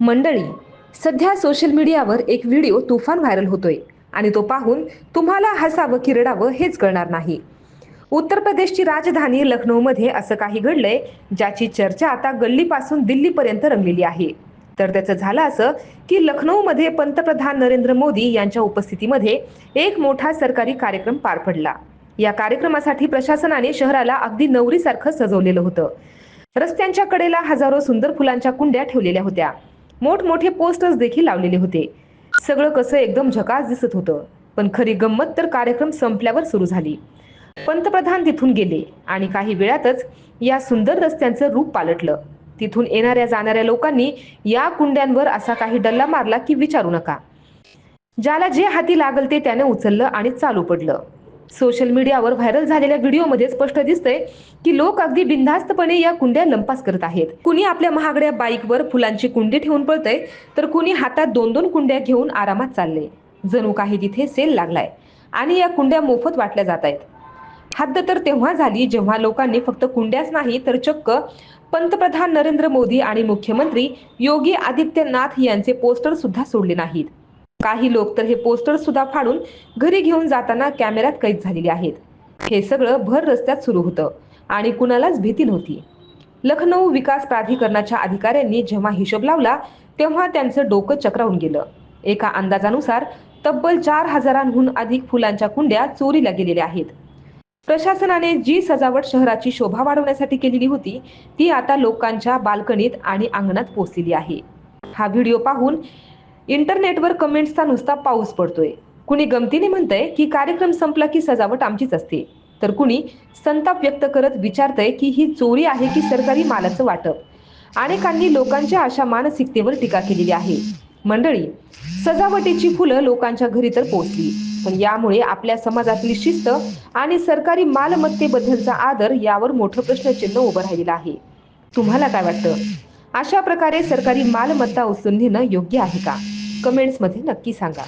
मंडळी सध्या सोशल मीडियावर एक व्हिडिओ तुफान व्हायरल होतोय आणि तो पाहून तुम्हाला हसावं की रडावं हेच कळणार नाही. उत्तर प्रदेशची राजधानी लखनौमध्ये असं काही घडलंय ज्याची चर्चा आता गल्लीपासून दिल्लीपर्यंत रंगलेली आहे. तर त्याचं झालं असं की लखनौमध्ये पंतप्रधान नरेंद्र मोदी यांच्या उपस्थितीमध्ये एक मोठा सरकारी कार्यक्रम पार पडला. या कार्यक्रमासाठी प्रशासनाने शहराला अगदी नवरीसारखं सजवलेलं होतं. रस्त्यांच्या कडेला हजारो सुंदर फुलांच्या कुंड्या ठेवलेल्या होत्या. मोठमोठे पोस्टर्स देखील लावलेले होते. सगळं कसं एकदम झकास दिसत होतं पण खरी गंमत तर कार्यक्रम संपल्यावर सुरू झाली. पंतप्रधान तिथून गेले आणि काही वेळातच या सुंदर रस्त्यांचं रूप पालटलं. तिथून येणाऱ्या जाणाऱ्या लोकांनी या कुंड्यांवर असा काही डल्ला मारला की विचारू नका. ज्याला जे हाती लागल ते त्याने उचललं आणि चालू पडलं. सोशल मीडियावर व्हायरल झालेल्या व्हिडिओमध्ये स्पष्ट दिसतंय की लोक अगदी बिनधास्तपणे या कुंड्या लंपास करत आहेत. कुणी आपल्या महागड्या बाईकवर फुलांची कुंडी ठेवून पळतंय तर कुणी हातात दोन दोन कुंड्या घेऊन आरामात चालले. जणू काही तिथे सेल लागलाय आणि या कुंड्या मोफत वाटल्या जात आहेत. हद्द तर तेव्हा झाली जेव्हा लोकांनी फक्त कुंड्याच नाही तर चक्क पंतप्रधान नरेंद्र मोदी आणि मुख्यमंत्री योगी आदित्यनाथ यांचे पोस्टर सुद्धा सोडले नाहीत. काही लोक तर हे पोस्टर सुद्धा फाडून घरी घेऊन जाताना कॅमेऱ्यात कैद झालेले आहेत. हे सगळं भर रस्त्यात सुरू होतं आणि कुणालाच भीती नव्हती. लखनौ विकास प्राधिकरणाच्या अधिकाऱ्यांनी जेव्हा हिशोब लावला तेव्हा त्यांचं डोकं चक्रावून गेलं. एका अंदाजानुसार तब्बल चार हजारांहून अधिक फुलांच्या कुंड्या चोरीला गेलेल्या आहेत. प्रशासनाने जी सजावट शहराची शोभा वाढवण्यासाठी केलेली होती ती आता लोकांच्या बाल्कनीत आणि अंगणात पोचलेली आहे. हा व्हिडिओ पाहून इंटरनेटवर कमेंट्सचा नुसता पाऊस पडतोय. कुणी गमतीने म्हणतंय की कार्यक्रम संपला की सजावट आमचीच असते. तर कुणी संताप व्यक्त करत विचारतंय की ही चोरी आहे की सरकारी मालाचं वाटप? अनेकांनी लोकांच्या अशा मानसिकतेवर टीका केलेली आहे. मंडळी सजावटीची फुलं लोकांच्या घरी तर पोहोचली पण यामुळे आपल्या समाजातली शिस्त आणि सरकारी मालमत्तेबद्दलचा आदर यावर मोठं प्रश्नचिन्ह उभं राहिलेलं आहे. तुम्हाला काय वाटतं? अशा प्रकारे सरकारी मालमत्ता उचलून घेणं योग्य आहे का? कमेंट्समध्ये नक्की सांगा.